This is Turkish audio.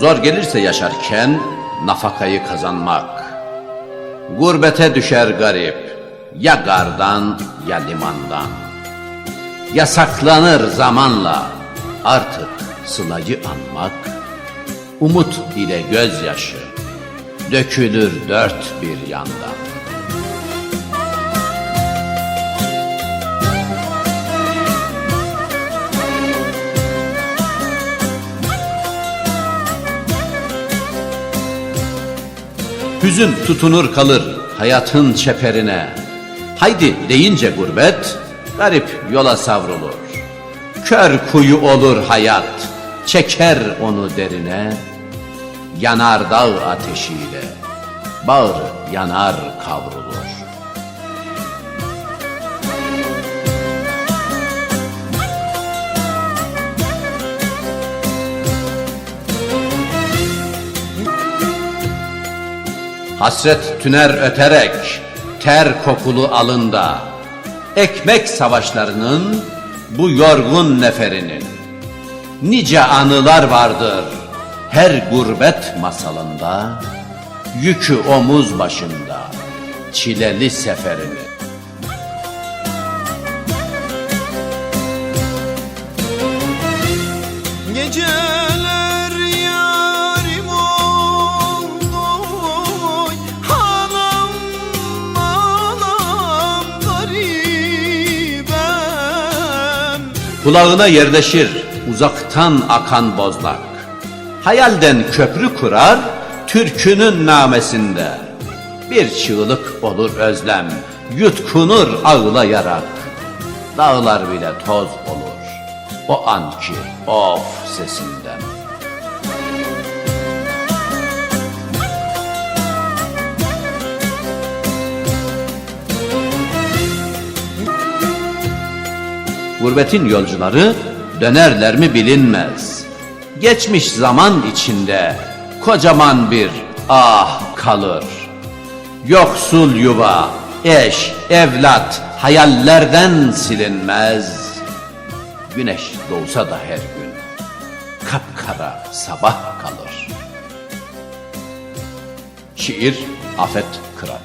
Zor gelirse yaşarken nafakayı kazanmak. Gurbete düşer garip ya gardan ya limandan. Yasaklanır zamanla artık sılayı anmak. Umut ile gözyaşı dökülür dört bir yandan. Hüzün tutunur kalır hayatın çeperine. Haydi deyince gurbet, garip yola savrulur. Kör kuyu olur hayat, çeker onu derine. Yanar dağ ateşiyle, bağrı yanar kavrulur. Hasret tüner öterek ter kokulu alında. Ekmek savaşlarının bu yorgun neferinin. Nice anılar vardır her gurbet masalında. Yükü omuz başında çileli seferinin. Geceler Kulağına yerleşir uzaktan akan bozlak. Hayalden köprü kurar türkünün namesinde. Bir çığlık olur özlem, yutkunur ağlayarak. Dağlar bile toz olur o anki of sesinden. Gurbetin yolcuları dönerler mi bilinmez. Geçmiş zaman içinde kocaman bir ah kalır. Yoksul yuva, eş, evlat hayallerden silinmez. Güneş doğsa da her gün kapkara sabah kalır. Şiir Afet Kıran